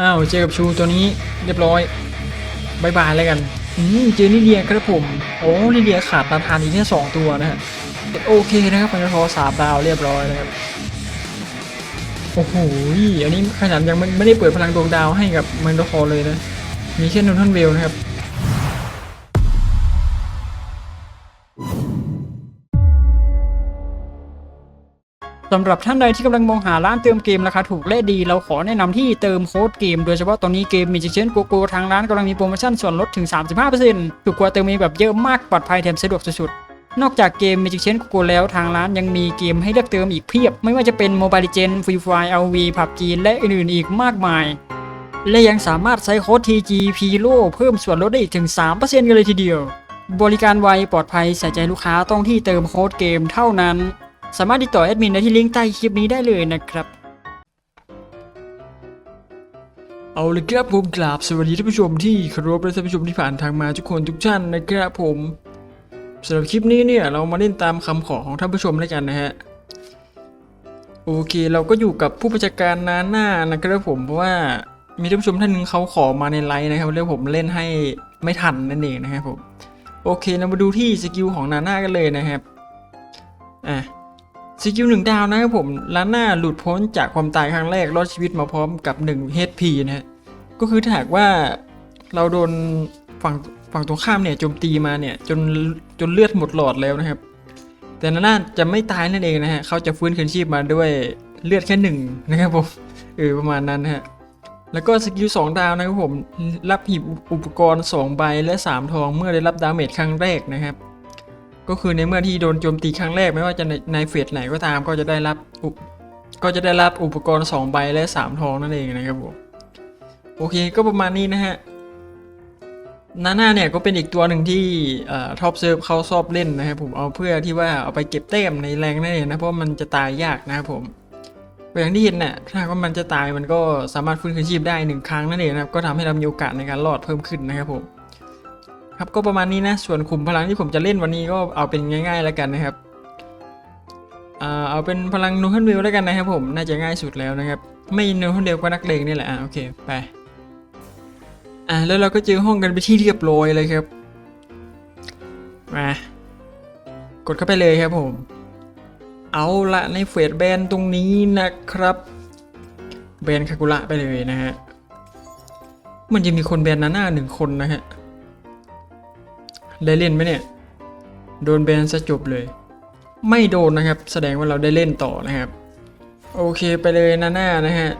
อ้าวเจอกับชูตัวนี้เรียบร้อยบายบายแล้วกันอืมเจอนิเดียครับผม โอ้นิเดียขาดตาทานอีกแค่สองตัวนะฮะโอเคนะครับพันธอสามดาวเรียบร้อยนะครับโอ้โหอันนี้ขนาดยังไม่ไม่ได้เปิดพลังดวงดาวให้กับมันดคอเลยนะ มีแค่นูทันเวลนะครับ สำหรับท่านใดที่กำลังมองหาร้านเติมเกมราคาถูกและดี เราขอแนะนำที่เติมโค้ดเกม โดยเฉพาะตอนนี้เกมมีจิเชนโกโกทางร้านกำลังมีโปรโมชั่นส่วนลดถึง 35%ถูกกว่าเติมเองแบบเยอะมากปลอดภัยแถมสะดวกสุดๆ นอกจากเกม Magic Chain โกแล้วทางร้านยังมีเกมให้เลือกเติมอีกเพียบ ไม่ว่าจะเป็น Mobile Legends Free Fire LV PUBG และอื่นๆอีกมากมาย และยังสามารถใช้โค้ด TG p l o เพิ่มส่วนลดได้อีกถึง 3%กันเลยทีเดียว บริการไวปลอดภัยใส่ใจลูกค้าต้องที่เติมโค้ดเกมเท่านั้น สามารถติดต่อแอดมินได้ที่ลิงก์ใต้คลิปนี้ได้เลยนะครับ เอาลยครับผมกราบสวัสดีท่านผู้ชมที่เคารพและท่านผู้ชมที่ผ่านทางมาทุกคนทุกท่านนะครับผมสำหรับคลิปนี้เนี่ยเรามาเล่นตามคำขอของท่านผู้ชมแล้วกันนะฮะโอเคเราก็อยู่กับผู้บัญชาการนาหน้านะครับผมเพราะว่ามีท่านผู้ชมท่านหนึงเขาขอมาในไลน์นะครับแล้วผมเล่นให้ไม่ทันนั่นเองนะครับผมโอเคเรามาดูที่สกิลของนาหน้ากันเลยนะครับอะ สกิลหนึ่งดาวนะครับผมล้านหน้าหลุดพ้นจากความตายครั้งแรกรอดชีวิตมาพร้อมกับ1 HP นะฮะก็คือถ้าหากว่าเราโดนฝั่งฝั่งตรงข้ามเนี่ยโจมตีมาเนี่ยจนจนเลือดหมดหลอดแล้วนะครับ แต่นาน่าจะไม่ตายนั่นเองนะฮะเขาจะฟื้นคืนชีพมาด้วยเลือดแค่หนึ่งนะครับผมเออประมาณนั้นฮะแล้วก็สกิล2ดาวนะครับผมรับหีบอุปกรณ์ 2 ใบและ 3 ทองเมื่อได้รับดาเมจครั้งแรกนะครับ ก็คือในเมื่อที่โดนโจมตีครั้งแรกไม่ว่าจะในในเฟสไหนก็ตามก็จะได้รับก็จะได้รับอุปกรณ์ 2 ใบและ 3 ทองนั่นเองนะครับผมโอเคก็ประมาณนี้นะฮะนาน่าเนี่ยก็เป็นอีกตัวหนึ่งที่ท็อปเซิร์ฟเขาชอบเล่นนะครับผมเอาเพื่อที่ว่าเอาไปเก็บแต้มในแรงนั่นเองนะเพราะมันจะตายยากนะครับผมอย่างที่เห็นน่ะถ้าว่ามันจะตายมันก็สามารถฟื้นคืนชีพได้หนึ่งครั้งนั่นเองนะครับก็ทำให้เรามีโอกาสในการรอดเพิ่มขึ้นนะครับผม ครับก็ประมาณนี้นะ ส่วนขุมพลังที่ผมจะเล่นวันนี้ก็เอาเป็นง่าย ๆ แล้วกันนะครับเอาเป็นพลังนูฮันวิลแล้วกันนะครับผมน่าจะง่ายสุดแล้วนะครับ ไม่นูฮันเดลก็นักเลงนี่แหละอะโอเคไปอ่าแล้วเราก็เจอห้องกันไปที่เรียบร้อยเลยครับมากดเข้าไปเลยครับผม เอาละในเฟสแบนตรงนี้นะครับแบนคากุระไปเลยนะฮะมันจะมีคนแบนนาหน้าหนึ่งคนนะฮะ ได้เล่นไหมเนี่ย โดนแบนซะจบเลย ไม่โดนนะครับ แสดงว่าเราได้เล่นต่อนะครับ โอเคไปเลยนะหน้านะฮะ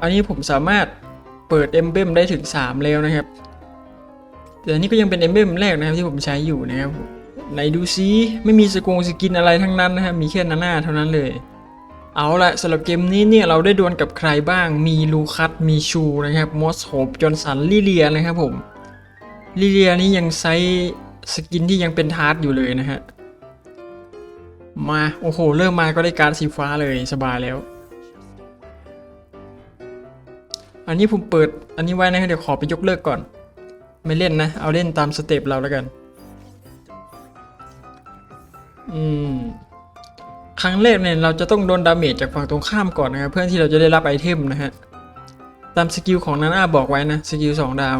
อันนี้ผมสามารถเปิดเอมเบมได้ถึง 3 แล้วนะครับ แต่นนี้ก็ยังเป็นเอมเบมแรกนะครับที่ผมใช้อยู่นะครับไหนดูซิไม่มีสกงสกินอะไรทั้งนั้นนะครับมีแค่นาหน้าเท่านั้นเลย เอาละสำหรับเกมนี้เนี่ยเราได้ดวลกับใครบ้าง มีลูคัสมีชูนะครับมอสโฮปจอห์นสันลิเลียนะครับผมลิเลียนี่ยังไซ สกินที่ยังเป็นทาร์ตอยู่เลยนะฮะ มา โอ้โห เริ่มมาก็ได้การสีฟ้าเลยสบายแล้ว อันนี้ผมเปิดอันนี้ไว้นะเดี๋ยวขอไปยกเลิกก่อน ไม่เล่นนะ เอาเล่นตามสเต็ปเราแล้วกัน อืม ครั้งแรกเนี่ยเราจะต้องโดนดาเมจจากฝั่งตรงข้ามก่อนนะครับเพื่อที่เราจะได้รับไอเทมนะฮะ ตามสกิลของนาน่าบอกไว้นะ สกิลสองดาว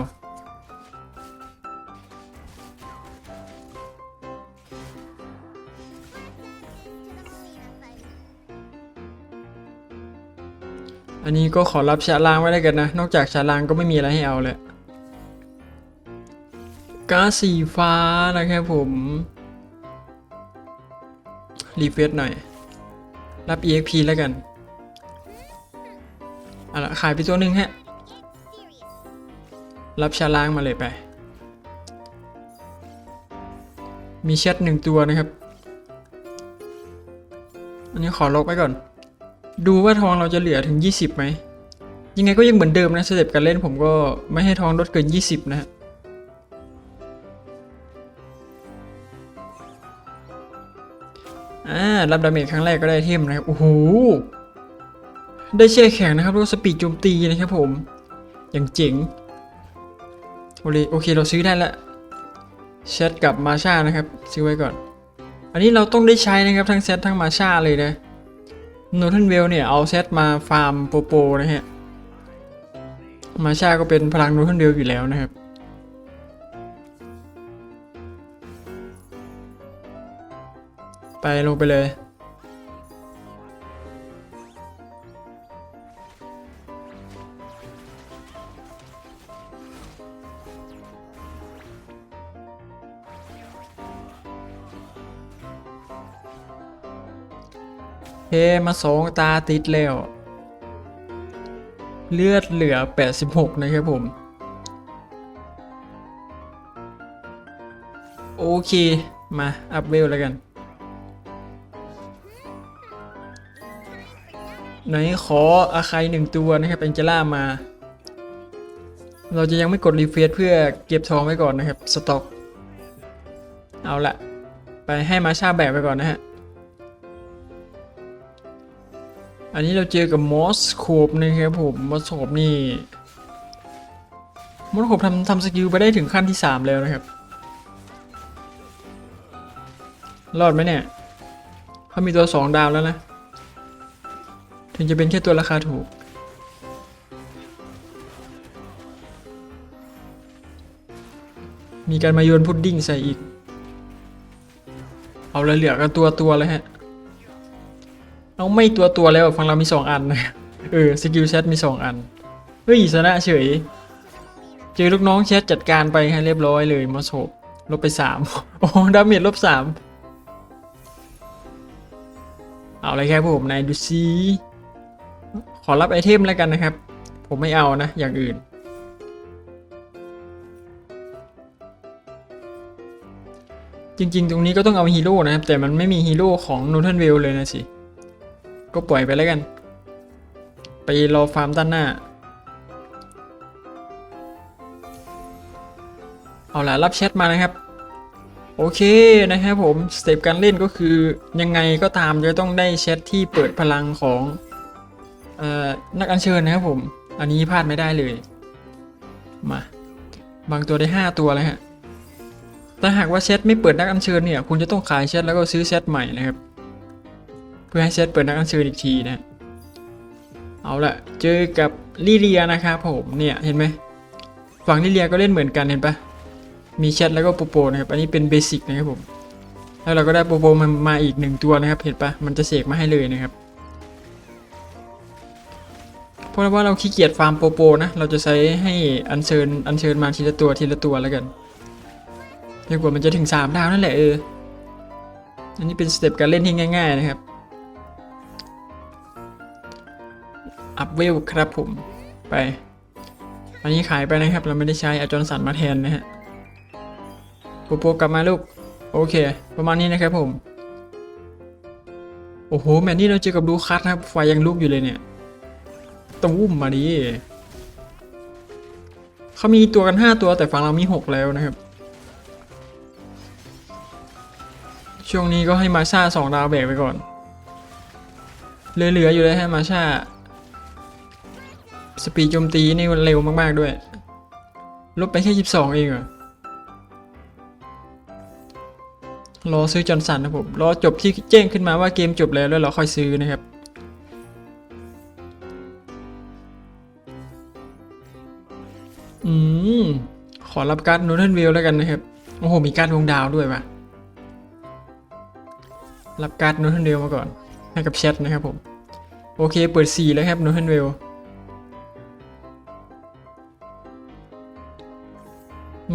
อันนี้ก็ขอรับชาลางไว้ได้กันนะ นอกจากชาลางก็ไม่มีอะไรให้เอาเลยก๊าซสีฟ้านะครับผม รีเฟซหน่อย รับ EXP แล้วกันเอาละขายไปตัวหนึ่งฮะ รับชาลางมาเลยไป มีแชทหนึ่งตัวนะครับ อันนี้ขอลบไว้ก่อน ดูว่าทองเราจะเหลือถึง 20ไหม ยังไงก็ยังเหมือนเดิมนะสเต็ปการเล่นผมก็ไม่ให้ทองลดเกิน 20 นะฮะอ่ารับดาเมจครั้งแรกก็ได้เทมนะครับโอ้โหได้แช่แข็งนะครับแล้วก็สปีดโจมตีนะครับผม อย่างเจ๋งโอเคโอเคเราซื้อได้ละเซตกับมาชานะครับ ซื้อไว้ก่อน อันนี้เราต้องได้ใช้นะครับทั้งเซตทั้งมาชาเลยนะ โนทันเวลเนี่ย เอาเซตมาฟาร์มโปโปนะฮะ มาชาก็เป็นพลังโนูทันเดียวอยู่แล้วนะครับ ไปลงไปเลย มาสองตาติดแล้ว เลือดเหลือ 86 นะครับผม โอเค มา อัพเวลแล้วกัน ไหนขออาคายหนึ่งตัวนะครับเป็นเจล่ามา เราจะยังไม่กดรีเฟรชเพื่อเก็บทองไว้ก่อนนะครับ สต็อก เอาละไปให้มาชาแบกไปก่อนนะฮะ อันนี้เราเจอกับมอสโคบนะครับผมมอสโคบนี่มอสโคบทำทำสกิลไปได้ถึงขั้นที่ 3 แล้วนะครับ รอดไหมเนี่ยเขามีตัว 2 ดาวแล้วนะ ถึงจะเป็นแค่ตัวราคาถูก มีการมาโยนพุดดิ้งใส่อีก เอาเลยเหลือกันตัวตัวเลยฮะ เอาไม่ตัวตัวแล้วฝั่งเรามีสองอันนะเออสกิลแชทมีสองอันเฮ้ยชนะเฉย เจอลูกน้องแชทจัดการไปให้เรียบร้อยเลยมาโฉบลบไปสามโอ้ดาเมจลบสามเอาเลยครับผมนายดูซีขอรับไอเทมแล้วกันนะครับ ผมไม่เอานะ อย่างอื่น จริงๆ ตรงนี้ก็ต้องเอาฮีโร่นะครับ แต่มันไม่มีฮีโร่ของนูเทนเวลเลยนะสิ ก็ปล่อยไปแล้วกัน ไปรอฟาร์มด้านหน้า เอาล่ะ รับแชทมานะครับ โอเคนะครับผม สเต็ปการเล่นก็คือยังไงก็ตามจะต้องได้แชทที่เปิดพลังของออนักอัญเชิญนะครับผม อันนี้พลาดไม่ได้เลย มา บางตัวได้ 5 ตัวเลยฮะถ้าหากว่าแชทไม่เปิดนักอัญเชิญเนี่ย คุณจะต้องขายแชทแล้วก็ซื้อแชทใหม่นะครับ เพื่อให้เซตเปิดนักอัญเชิญอีกทีนะเอาละเจอกับลิเลียนะครับผมเนี่ยเห็นไหมฝั่งลิเลียก็เล่นเหมือนกันเห็นปะมีแชทแล้วก็โปโปนะครับอันนี้เป็นเบสิกนะครับผมแล้วเราก็ได้โปโปมามาอีกหนึ่งตัวนะครับเห็นปะมันจะเสกมาให้เลยนะครับเพราะว่าเราขี้เกียจฟาร์มโปโปนะเราจะใช้ให้อัญเชิญอัญเชิญมาทีละตัวทีละตัวแล้วกันจนกว่ามันจะถึงสามดาวนั่นแหละเอออันนี้เป็นสเต็ปการเล่นที่ง่าย ๆนะครับ อัพเวลครับผมไป อันนี้ขายไปนะครับ เราไม่ได้ใช้อาจอนสันมาแทนนะฮะโปโปกลับมาลูก โอเค ประมาณนี้นะครับผม โอ้โห แมนนี่เราเจอกับดูคัทนะครับ ไฟยังลุกอยู่เลยเนี่ยต้องวุ้มมาดิเขามีตัวกัน 5 ตัวแต่ฝั่งเรามี 6 แล้วนะครับ ช่วงนี้ก็ให้มาชาสองดาวแบกไปก่อนเหลือๆอยู่เลยฮะมาชา สปีดโจมตีนี่มันเร็วมากๆด้วย ลบไปแค่ 22 เองเหรอ รอซื้อจอนสันนะผม รอจบที่แจ้งขึ้นมาว่าเกมจบแล้วแล้วเราค่อยซื้อนะครับ อืม ขอรับการ์ดนูเทนวิลแล้วกันนะครับ โอ้โห มีการ์ดดวงดาวด้วยว่ะ รับการ์ดนูเทนวิลมาก่อน ให้กับแชทนะครับผม โอเค เปิด 4 แล้วครับนูเทนวิล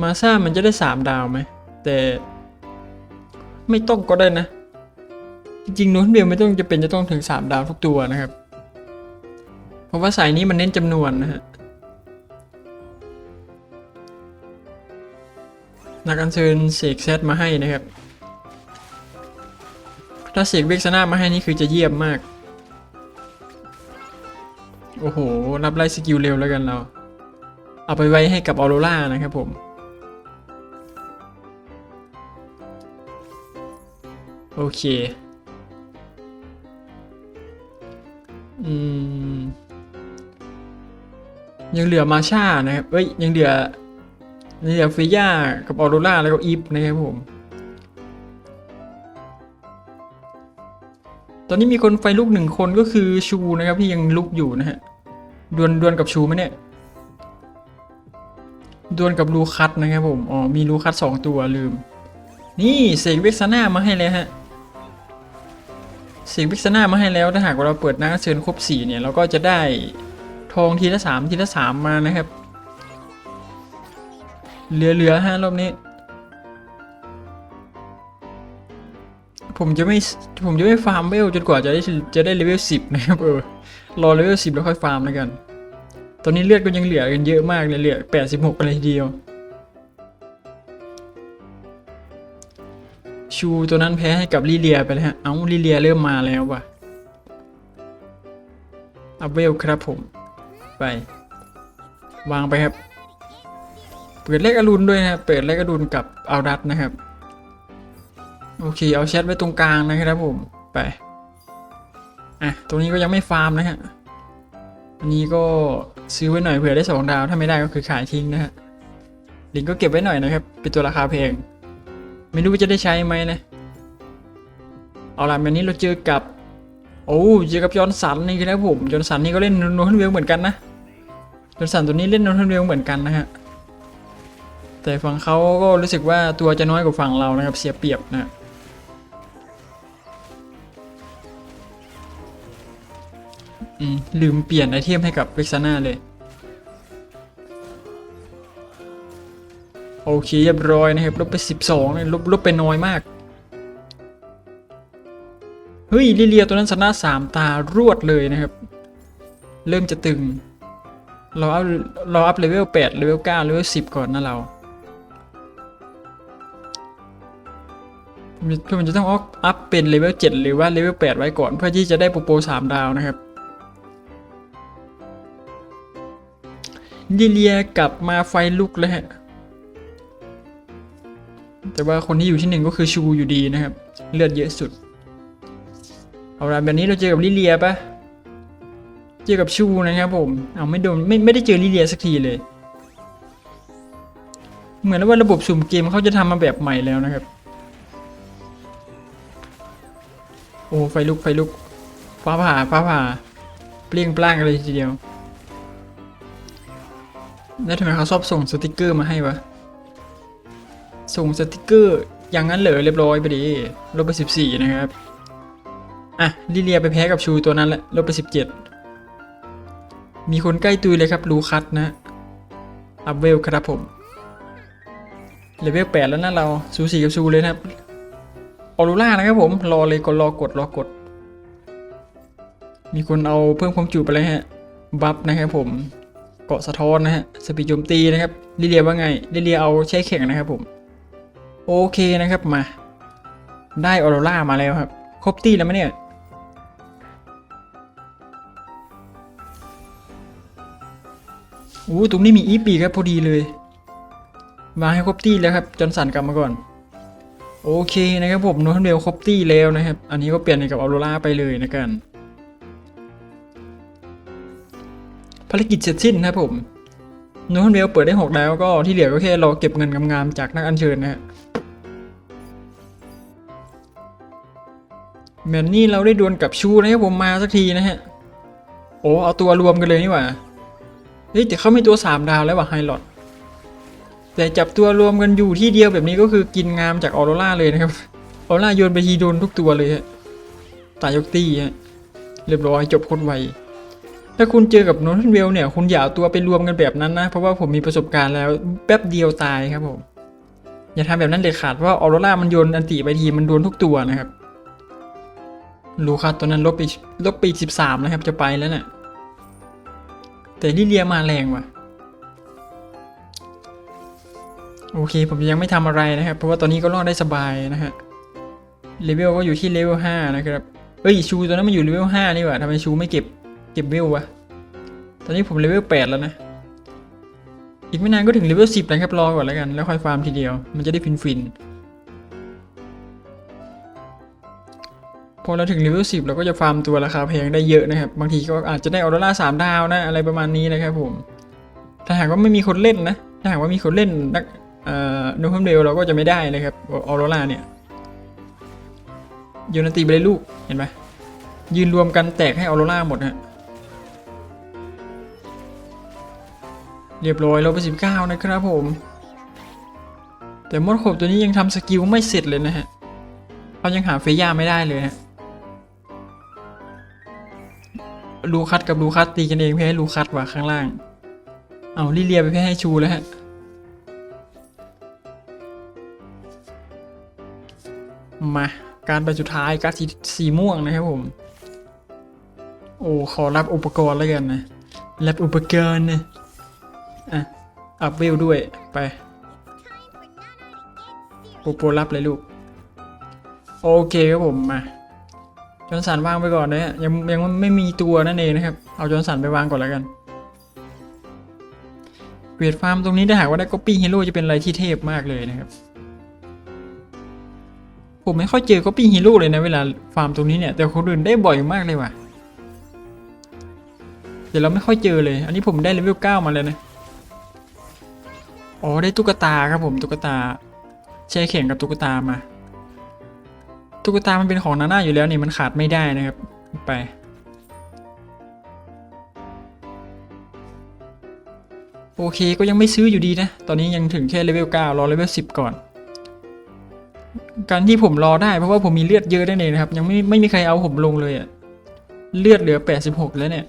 มาซ่ามันจะได้สามดาวไหม แต่ ไม่ต้องก็ได้นะ จริงๆโนูนเบียไม่ต้องจะเป็นจะต้องถึงสามดาวทุกตัวนะครับ เพราะว่าสายนี้มันเน้นจำนวนนะฮะนักอัญเชิญเสกเซตมาให้นะครับ ถ้าเสกเวกซนามาให้นี่คือจะเยี่ยมมาก โอ้โห รับไล่สกิลเร็วแล้วกันเรา เอาไปไว้ให้กับออโรรานะครับผม โอเค อืม ยังเหลือมาชานะครับเอ้ย ยังเหลือยังเหลือฟิย่ากับออโรราแล้วก็อีฟนะครับผม ตอนนี้มีคนไฟลุกหนึ่งคนก็คือชูนะครับที่ยังลุกอยู่นะฮะ ดวลดวลกับชูไหมเนี่ย ดวลกับลูคัสนะครับผม อ๋อ มีลูคัสสองตัวลืมนี่เสกเวกซาน่ามาให้เลยฮะ สกเวกซาน่ามาให้แล้วถ้าหากว่าเราเปิดนักเชิญครบสี่เนี่ยเราก็จะได้ทองทีละสามทีละสามมานะครับเหลือๆฮะรอบนี้ ผมจะไม่ผมจะไม่ฟาร์มเวลจนกว่าจะได้จะได้เลเวลสิบนะครับเออรอเลเวลสิบแล้วค่อยฟาร์มแล้วกัน ตอนนี้เลือดก็ยังเหลือกันเยอะมากเลยเหลือแปดสิบหกอะไรทีเดียว ชูตัวนั้นแพ้ให้กับลิเลียไปแล้วฮะ เอ้าลิเลียเริ่มมาแล้วว่ะอัพเวลครับผม ไป วางไปครับ เปิดเลขอรุณด้วยนะเปิดเลขอรุณกับเอาดัตนะครับ โอเค เอาแชทไว้ตรงกลางนะครับผม ไป อะ ตรงนี้ก็ยังไม่ฟาร์มนะฮะ อันนี้ก็ซื้อไว้หน่อยเผื่อได้สองดาว ถ้าไม่ได้ก็คือขายทิ้งนะฮะลิงก็เก็บไว้หน่อยนะครับ เป็นตัวราคาแพง ไม่รู้ว่าจะได้ใช้ไหมนะ เอาล่ะวันนี้เราเจอกับ โอ้เจอกับจอร์นสันนี่ครับผมจอร์นสันนี่ก็เล่นโนทันเวลเหมือนกันนะจอร์นสันตัวนี้เล่นโนทันเวลเหมือนกันนะฮะ แต่ฝั่งเขาก็รู้สึกว่าตัวจะน้อยกว่าฝั่งเรานะครับ เสียเปรียบนะอืมลืมเปลี่ยนไอเทมให้กับเวกซาน่าเลย โอเคเรียบร้อยนะครับลบไป 12เลยลบลบไปน้อยมาก เฮ้ยลิเลียตัวนั้นชนะสามตารวดเลยนะครับ เริ่มจะตึง เราอัพเราอัพเลเวล8เลเวล9เลเวล10 ก่อนนะเราคือมันจะต้องอัพเป็นเลเวล7หรือว่าเลเวล8ไว้ก่อน เพื่อที่จะได้โปรโปร3ดาวนะครับลิเลียกลับมาไฟลุกแล้วฮะ แต่ว่าคนที่อยู่ที่หนึ่งก็คือชูอยู่ดีนะครับ เลือดเยอะสุด เอาละแบบนี้เราเจอกับลิเลียปะเจอกับชูนะครับผม เอาไม่โดนไม่ไม่ได้เจอลิเลียสักทีเลย เหมือนว่าระบบสุ่มเกมเขาจะทำมาแบบใหม่แล้วนะครับ โอ้ไฟลุกไฟลุกฟ้าผ่าฟ้าผ่าเปลี่ยงปล้างกันเลยทีเดียว แล้วทำไมเขาชอบส่งสติกเกอร์มาให้วะ ส่งสติกเกอร์อย่างนั้นเหรอเรียบร้อยไปดิลบไปสิบสี่นะครับ อะลิเลียไปแพ้กับชูตัวนั้นแหละลบไปสิบเจ็ดมีคนใกล้ตุยเลยครับลูคัสนะอัพเวลครับผมเลเวลแปดแล้วนะเราสูสีกับชูเลยนะครับออรูล่านะครับผม รอเลยกดรอกดรอกด มีคนเอาเพิ่มความจุไปเลยฮะ บัฟนะครับผม เกาะสะท้อนนะฮะ สปีดโจมตีนะครับลิเลียว่าไงลิเลียเอาใช้แข่งนะครับผม โอเคนะครับมา ได้ออโรล่ามาแล้วครับ ครบตี้แล้วไหมเนี่ย อู้ตรงนี้มีอีปีครับพอดีเลยมาให้ครบตี้แล้วครับจนสันกลับมาก่อน โอเคนะครับผมโนทันเบลครบตี้แล้วนะครับ อันนี้ก็เปลี่ยนกับออโรล่าไปเลยนะกันภารกิจเสร็จสิ้นนะครับผมโนทันเบลเปิดได้6แล้วก็ที่เหลือก็แค่รอเก็บเงินงามๆจากนักอัญเชิญนะฮะ แมนนี่เราได้ดวลกับชูนะครับผมมาสักทีนะฮะ โอ้เอาตัวรวมกันเลยนี่หว่า เฮ้ยแต่เขาไมีตัว3ดาวแล้วว่ะไฮลอดแต่จับตัวรวมกันอยู่ที่เดียวแบบนี้ก็คือกินงามจากออโรล่าเลยนะครับ ออโรล่าโยนไปทีโดนทุกตัวเลยฮะตายยกตี้ฮะ เรียบร้อยจบโคนไว ถ้าคุณเจอกับโนทันเวลเนี่ย คุณอย่าเอาตัวไปรวมกันแบบนั้นนะ เพราะว่าผมมีประสบการณ์แล้วแป๊บเดียวตายครับผม อย่าทำแบบนั้นเด็ดขาดเพราะออโรล่ามันโยนอันติไปทีมันโดนทุกตัวนะครับ ลูคัสตัวนั้นลบไปลบไปสิบสามนะครับจะไปแล้วเนะ่ะแต่ลิเลียมาแรงว่ะ โอเคผมยังไม่ทำอะไรนะครับ เพราะว่าตอนนี้ก็รอดได้สบายนะฮะเลเวลก็อยู่ที่เลเวลห้านะครับเอ้ยชูตัวนั้นมันอยู่เลเวลห้านี่หว่าทำไมชูไม่เก็บเก็บเวลวะตอนนี้ผมเลเวลแปดแล้วนะ อีกไม่นานก็ถึงเลเวลสิบนะครับรอก่อนแล้วกัน แล้วค่อยฟาร์มทีเดียว มันจะได้ฟินฟิน พอเราถึงเลเวลสิบเราก็จะฟาร์มตัวราคาแพงได้เยอะนะครับ บางทีก็อาจจะได้ออโรล่าสามดาวนะอะไรประมาณนี้นะครับผมถ้าหากว่าไม่มีคนเล่นนะถ้าหากว่ามีคนเล่นนักเอ่อนูคัมเดลเราก็จะไม่ได้นะครับออโรล่าเนี่ยโยนตีไปเลยลูกเห็นไหมยืนรวมกันแตกให้ออโรล่าหมดฮะเรียบร้อยลบไปสิบเก้านะครับผม แต่มดขบตัวนี้ยังทำสกิลไม่เสร็จเลยนะฮะเขายังหาเฟย่าไม่ได้เลยฮะ ลูคัสกับลูคัสตีกันเองแพ้ลูคัสว่ะข้างล่าง เอาลิเลียไปแพ้ให้ชูแล้วฮะมาการไปสุดท้ายการดสีสีม่วงนะครับผม โอ้ขอรับอุปกรณ์แล้วกันนะรับอุปกรณ์นะอะอัพเวลด้วยไปโปโปรับเลยลูก โอเคครับผมมา จอนสันวางไปก่อนนะฮะยังยังไม่มีตัวนั่นเองนะครับ เอาจอนสันไปวางก่อนแล้วกันเวทฟาร์มตรงนี้ถ้าหากว่าได้ก๊อปปี้ฮีโร่จะเป็นอะไรที่เทพมากเลยนะครับ ผมไม่ค่อยเจอก๊อปปี้ฮีโร่เลยนะเวลาฟาร์มตรงนี้เนี่ย แต่คนอื่นได้บ่อยมากเลยว่ะเดี๋ยวเราไม่ค่อยเจอเลย อันนี้ผมได้เลเวลเก้ามาเลยนะอ๋อได้ตุ๊กตาครับผมตุ๊กตาแช่แข่งกับตุ๊กตามา ตุ๊กตามันเป็นของนาน่าอยู่แล้วนี่มันขาดไม่ได้นะครับ ไป โอเคก็ยังไม่ซื้ออยู่ดีนะ ตอนนี้ยังถึงแค่เลเวล9รอเลเวล10 ก่อน การที่ผมรอได้เพราะว่าผมมีเลือดเยอะได้เลยนะครับ ยังไม่ไม่มีใครเอาผมลงเลยอะเลือดเหลือ 86 แล้วเนี่ย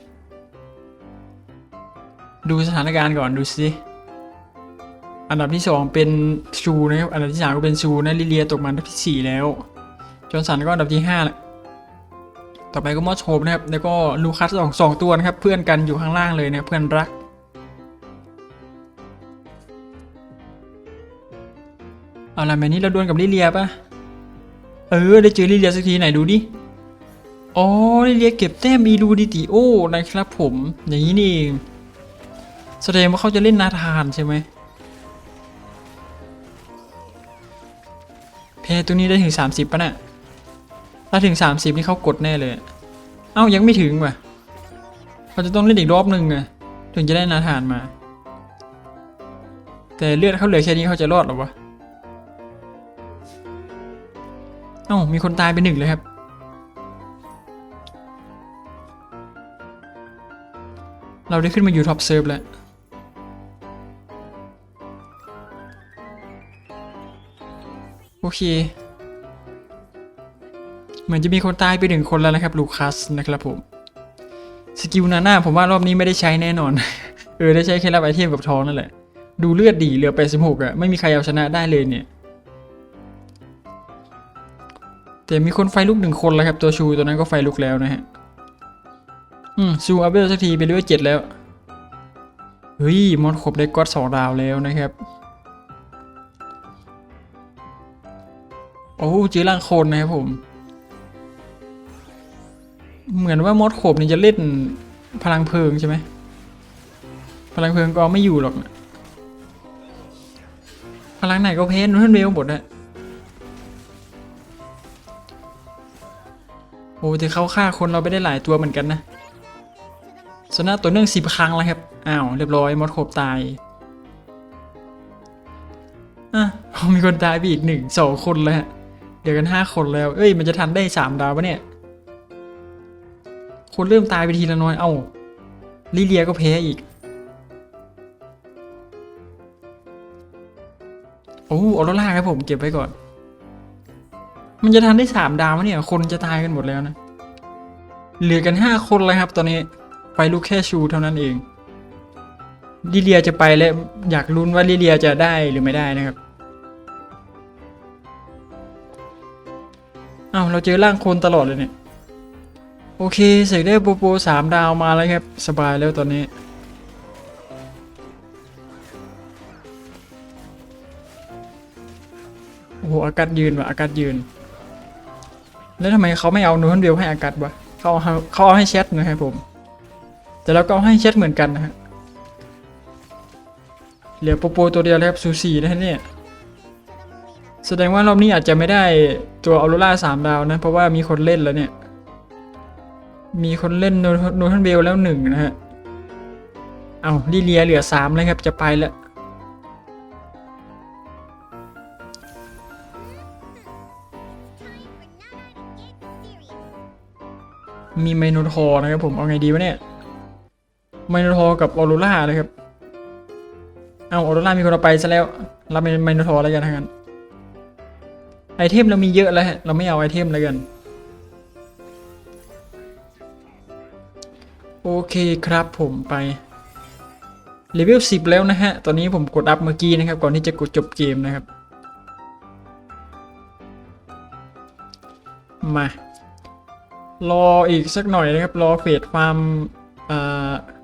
ดูสถานการณ์ก่อนดูสิอันดับที่ 2 เป็นชูนะครับ อันดับที่3ก็เป็นชูนะลิเลียตกมาอันดับทีสี่4 แล้ว จอห์นสันก็อันดับที่5แล้วต่อไปก็มอสโฮปนะครับแล้วก็ลูคัสสองสองตัวนะครับ เพื่อนกันอยู่ข้างล่างเลยนะครับเพื่อนรักเอาล่ะแบบนี้เราดวลกับลิเลียปะเออได้เจอลิเลียสักทีไหนดูดิอ๋อลิเลียเก็บแต้มมีดูดิติโอนะครับผม อย่างนี้นี่เองแสดงว่าเขาจะเล่นนาธานใช่ไหมแพ้ตัวนี้ได้ถึง 30ป่ะน่ะ ถ้าถึง 30 นี่เขากดแน่เลย เอ้ายังไม่ถึงว่ะเขาจะต้องเล่นอีกรอบหนึ่งอะถึงจะได้นาธานมา แต่เลือดเขาเหลือแค่นี้เขาจะรอดหรอวะ เอ้ามีคนตายไปหนึ่งเลยครับ เราได้ขึ้นมาอยู่ท็อปเซิร์ฟแล้วโอเค เหมือนจะมีคนตายไปหนึ่งคนแล้วนะครับลูคัสนะครับผมสกิลนาน่าผมว่ารอบนี้ไม่ได้ใช้แน่นอน เออได้ใช้แค่รับไอเทมกับทองนั่นแหละ ดูเลือดดีเหลือ86อะไม่มีใครเอาชนะได้เลยเนี่ย แต่มีคนไฟลุกหนึ่งคนแล้วครับ ตัวชูตัวนั้นก็ไฟลุกแล้วนะฮะ อืมชูอัพเวลสักทีเป็นเลเวลเจ็ดแล้ว เฮ้ย มอนครบได้ก็อดสองดาวแล้วนะครับ โอ้เจอร่างโคนนะครับผม เหมือนว่ามอดโขบเนี่ยจะเล่นพลังเพลิงใช่ไหมพลังเพลิงก็ไม่อยู่หรอกนะพลังไหนก็เพ้นนู่นเวลหมดนะโอ้แต่เขาฆ่าคนเราไปได้หลายตัวเหมือนกันนะชนะตัวเนื่องสิบครั้งแล้วครับ อ้าว เรียบร้อยมดโคบตายอะมีคนตายไปอีกหนึ่งสองคนแล้วเดี๋ยวกันห้าคนแล้ว เอ้ย มันจะทันได้สามดาวปะเนี่ย คนเริ่มตายไปทีละน้อยเอ้าลิเลียก็แพ้อีก โอ้ออโรล่าครับผมเก็บไว้ก่อน มันจะทันได้สามดาวไหมเนี่ย คนจะตายกันหมดแล้วนะ เหลือกันห้าคนเลยครับ ตอนนี้ไฟลุกแค่ชูเท่านั้นเองลิเลียจะไปแล้วอยากลุ้นว่าลิเลียจะได้หรือไม่ได้นะครับอ้าวเราเจอร่างคนตลอดเลยเนี่ย โอเคเสกได้โปโปสามดาวมาแล้วครับ สบายแล้วตอนนี้ โอ้โหอากาศยืนว่ะอากาศยืน แล้วทำไมเขาไม่เอาโนูนเดียวให้อากาศวะเขาเขาเอาให้แชทนะครับผม แต่เราก็เอาให้แชทเหมือนกันนะฮะเหลือโปโปตัวเดียวแล้วครับซูซีนะเนี่ยแสดงว่ารอบนี้อาจจะไม่ได้ตัวออโรราสามดาวนะ เพราะว่ามีคนเล่นแล้วเนี่ย มีคนเล่นโนทันเบลแล้วหนึ่งนะฮะ เอาลิเลียเหลือสามเลยครับจะไปแล้ว มีไมโนทอร์นะครับผมเอาไงดีวะเนี่ยไมโนทอร์กับออโรราเลยครับ เอาออโรรามีคนเอาไปซะแล้วรับเป็นไมโนทอร์แล้วกันทั้งนั้นไอเทมเรามีเยอะแล้วฮะเราไม่เอาไอเทมแล้วกัน โอเคครับผมไปเลเวล10 แล้วนะฮะ ตอนนี้ผมกดอัพเมื่อกี้นะครับ ก่อนที่จะกดจบเกมนะครับ มา รออีกสักหน่อยนะครับ รอเฟดฟาร์ม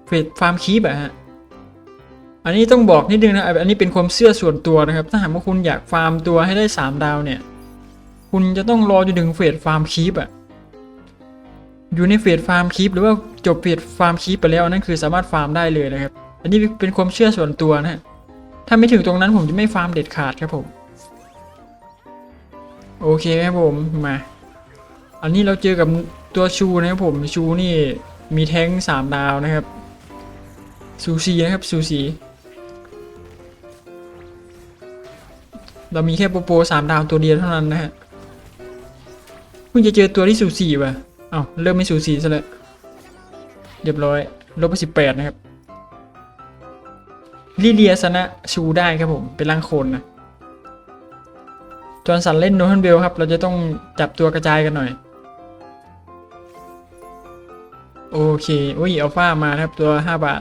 เฟดฟาร์มคีบอะฮะ อันนี้ต้องบอกนิดนึงนะ อันนี้เป็นความเชื่อส่วนตัวนะครับ ถ้าหากว่าคุณอยากฟาร์มตัวให้ได้ 3 ดาวเนี่ย คุณจะต้องรอจนถึงเฟดฟาร์มคีบอะ อยู่ในเฟดฟาร์มคีบหรือว่าจบเฟดฟาร์มคีบไปแล้วนนั่นคือสามารถฟาร์มได้เลยนะครับ อันนี้เป็นความเชื่อส่วนตัวนะฮะถ้าไม่ถึงตรงนั้นผมจะไม่ฟาร์มเด็ดขาดครับผมโอเคครับผมมา อันนี้เราเจอกับตัวชูนะครับผมชูนี่มีแท้งสามดาวนะครับซูซีนะครับซูซีเรามีแค่โปโปสามดาวตัวเดียวเท่านั้นนะฮะเพิ่งจะเจอตัวที่สูสีว่ะ เอ้าเริ่มไม่สูสีซะแล้วเรียบร้อยลบไปสิบแปดนะครับลิเลียชนะชูได้ครับผม เป็นร่างโคนนะจอห์นสันเล่นโนทันเบลครับ เราจะต้องจับตัวกระจายกันหน่อย โอเคอุ้ยอัลฟามานะครับตัว 5 บาท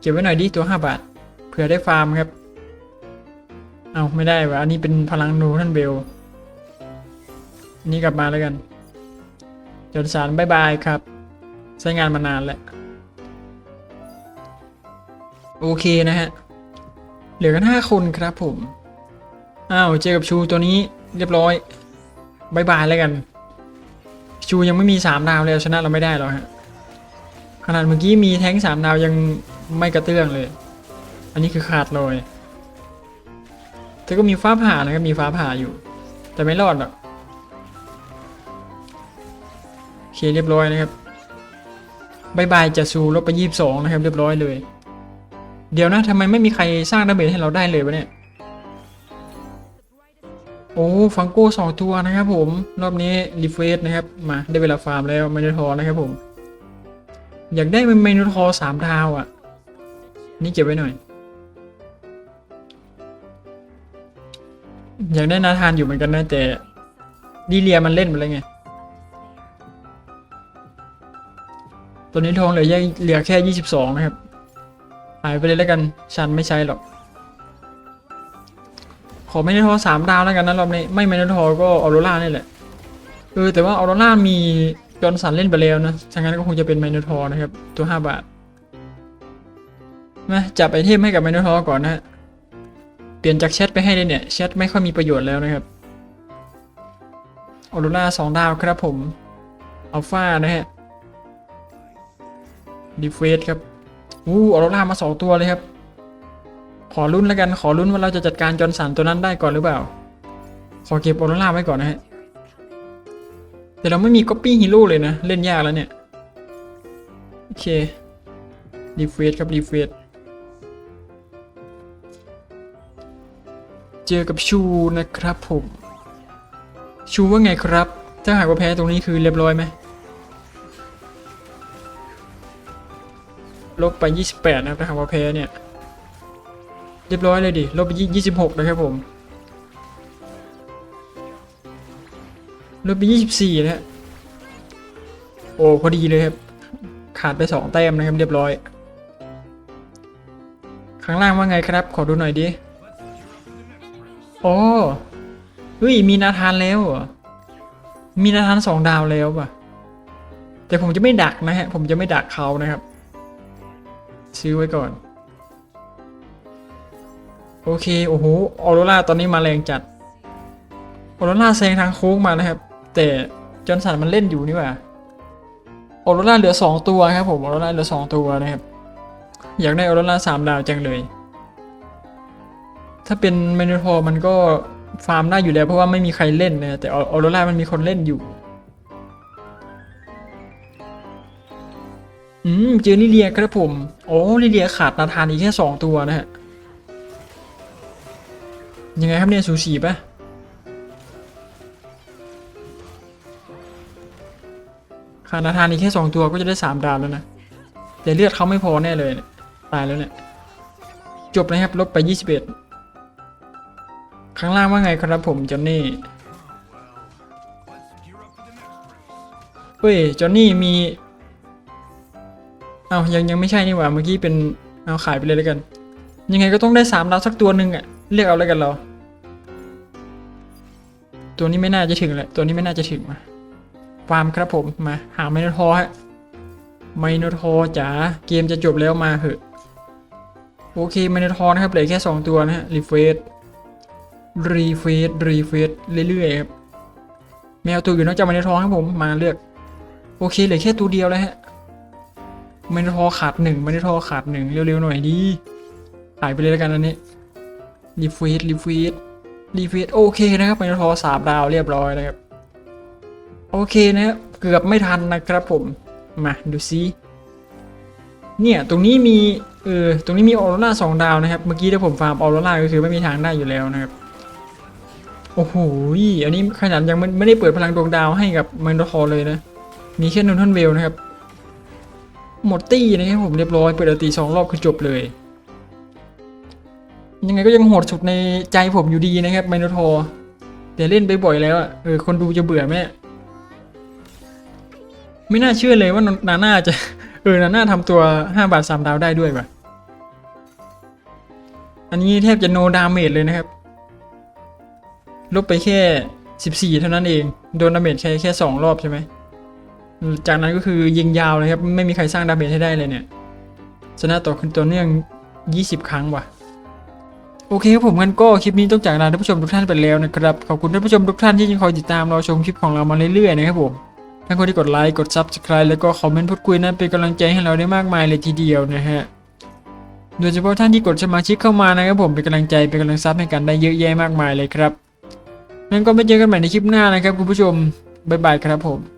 เก็บไว้หน่อยดิตัว 5 บาทเผื่อได้ฟาร์มครับ เอาไม่ได้วะอันนี้เป็นพลังโนทันเบลนนี้กลับมาแล้วกัน จนสันบายบายครับ ใช้งานมานานแล้ว โอเคนะฮะ เหลือกัน5คนครับผม อ้าว เจอกับชูตัวนี้เรียบร้อยบายบายแล้วกัน ชูยังไม่มี3ดาวเลยชนะเราไม่ได้หรอกฮะ ขนาดเมื่อกี้มีแท้ง3ดาวยังไม่กระเตื้องเลย อันนี้คือขาดเลยแต่ก็มีฟ้าผ่านะครับมีฟ้าผ่าอยู่ แต่ไม่รอดหรอก เคเรียบร้อยนะครับบายบายจะชูลบไปยี่สิบสองนะครับ เรียบร้อยเลย เดี๋ยวนะทำไมไม่มีใครสร้างดาเมจให้เราได้เลยวะเนี่ย โอ้ฟังโก้สองตัวนะครับผม รอบนี้รีเฟสนะครับ มาได้เวลาฟาร์มแล้วเมนูทอนะครับผม อยากได้เป็นเมนูทอสามดาวอะ่ะ นี่เก็บไว้หน่อย อยากได้นาธานอยู่เหมือนกันนะแต่ดีเลียมันเล่นไปแล้วไง ตัวนี้ทองเหลือแค่เหลือแค่ยี่สิบสองนะครับหายไปเลยแล้วกันฉันไม่ใช้หรอก ขอไม่ได้ทอสามดาวแล้วกันนะรอบนี้ไม่ไม่ได้ทอก็ออโรรานี่แหละเออแต่ว่าออโรรามีจอนสันเล่นไปแล้วนะฉะนั้นก็คงจะเป็นไมโนทอร์นะครับ ตัว5บาทมาจับไอเทมให้กับไมโนทอร์ก่อนนะฮะเปลี่ยนจากแชทไปให้เลยเนี่ยแชทไม่ค่อยมีประโยชน์แล้วนะครับออโรราสองดาวครับผมอัลฟานะฮะ ดีเฟสครับอู้ออโรรามาสองตัวเลยครับ ขอรุ่นแล้วกันขอรุ่นว่าเราจะจัดการจอนสันตัวนั้นได้ก่อนหรือเปล่า ขอเก็บออโรราไว้ก่อนนะฮะแต่เราไม่มีก๊อปปี้ฮีโร่เลยนะ เล่นยากแล้วเนี่ย โอเครีเฟรชครับรีเฟรชเจอกับชูนะครับผม ชูว่าไงครับ ถ้าหากว่าแพ้ตรงนี้คือเรียบร้อยไหม ลบไป 28 นะครับถ้าหากว่าแพ้เนี่ย เรียบร้อยเลยดิ ลบไป 26 นะครับผม ลบไป 24 นะฮะ โอ้พอดีเลยครับ ขาดไป 2 แต้มนะครับเรียบร้อย ข้างล่างว่าไงครับ ขอดูหน่อยดิ โอ้เฮ้ย มีนาธานแล้วเหรอ มีนาธานสองดาวแล้วป่ะ แต่ผมจะไม่ดักนะฮะ ผมจะไม่ดักเขานะครับ ซื้อไว้ก่อน โอเค โอ้โหออโรราตอนนี้มาแรงจัดออโรราแซงทางโค้งมานะครับ แต่จอห์นสันมันเล่นอยู่นี่หว่าออโรราเหลือ 2 ตัวครับผมออโรราเหลือ 2 ตัวนะครับ อยากได้ออโรราสามดาวจังเลย ถ้าเป็นเมนูทอร์มันก็ฟาร์มได้อยู่แล้วเพราะว่าไม่มีใครเล่นนะแต่ออโรรามันมีคนเล่นอยู่ อืมเจอลิเลียครับผมโอ้ลิเลียขาดนาธานอีกแค่สองตัวนะฮะยังไงครับเนี่ยสูสีปะขาดนาธานอีกแค่สองตัวก็จะได้สามดาวแล้วนะแต่เลือดเขาไม่พอแน่เลยเนี่ยตายแล้วเนี่ยจบนะครับลบไป21ข้างล่างว่าไงครับผมจอนนี่เฮ้ยจอนนี่มี เอายังยังไม่ใช่นี่หว่าเมื่อกี้เป็นเอาขายไปเลยแล้วกัน ยังไงก็ต้องได้สามดาวสักตัวหนึ่งอะเรียกเอาแล้วกันเรา ตัวนี้ไม่น่าจะถึงแหละตัวนี้ไม่น่าจะถึงมาฟาร์มครับผมมาหาไมโนทอร์ฮะไมโนทอร์จ๋าเกมจะจบแล้วมาเหอะโอเคไมโนทอร์นะครับเหลือแค่ 2 ตัวนะฮะรีเฟรชรีเฟรชรีเฟรชเรื่อยๆครับแมวตัวอื่นนอกจากไมโนทอร์ครับผมมาเลือก โอเคเหลือแค่ตัวเดียวแล้วฮะ ไมโนทอขาดหนึ่งไมโนทอขาดหนึ่งเร็วๆหน่อยดีขายไปเลยแล้วกันอันนี้รีเฟรชรีเฟรชรีเฟรชโอเคนะครับไมโนทอสามดาวเรียบร้อยนะครับโอเคนะเกือบไม่ทันนะครับผมมาดูซิเนี่ยตรงนี้มีเออตรงนี้มีออโรราสองดาวนะครับเมื่อกี้ถ้าผมฟาร์มออโรราก็คือไม่มีทางได้อยู่แล้วนะครับโอ้โหอันนี้ขนาดยังไม่ไม่ได้เปิดพลังดวงดาวให้กับเมนโดทอร์เลยนะมีแค่นนทนเวลนะครับ หมดตี้นะครับผมเรียบร้อยเปิดอตีสองรอบคือจบเลย ยังไงก็ยังโหดสุดในใจผมอยู่ดีนะครับเมนโดทอร์แต่เล่นไปบ่อยแล้วเออคนดูจะเบื่อไหมไม่น่าเชื่อเลยว่านาน่าจะ เออนาน่าทำตัว 5 บาท3ดาวได้ด้วยว่ะ อันนี้แทบจะโนดาเมจเลยนะครับ ลบไปแค่ 14 เท่านั้นเอง โดนดาเมจใช้แค่ 2 รอบใช่ไหม จากนั้นก็คือยิงยาวเลยครับ ไม่มีใครสร้างดาเมจให้ได้เลยเนี่ยชนะต่อขึ้นตัวเนื่อง 20 ครั้งว่ะ โอเคครับผมงั้นก็คลิปนี้ต้องจากลาท่านผู้ชมทุกท่านไปแล้วนะครับ ขอบคุณท่านผู้ชมทุกท่านที่ยังคอยติดตามรอชมคลิปของเรามาเรื่อยๆนะครับผมทั้งคนที่กดไลค์กด Subscribe แล้วก็คอมเมนต์พูดคุยนั้นเป็นกำลังใจให้เราได้มากมายเลยทีเดียวนะฮะโดยเฉพาะท่านที่กดสมาชิกเข้ามานะครับผมเป็นกำลังใจเป็นกำลังซับให้กันได้เยอะแยะมากมายเลยครับงั้นก็ไปเจอกันใหม่ในคลิปหน้านะครับคุณผู้ชมบ๊ายบายครับผม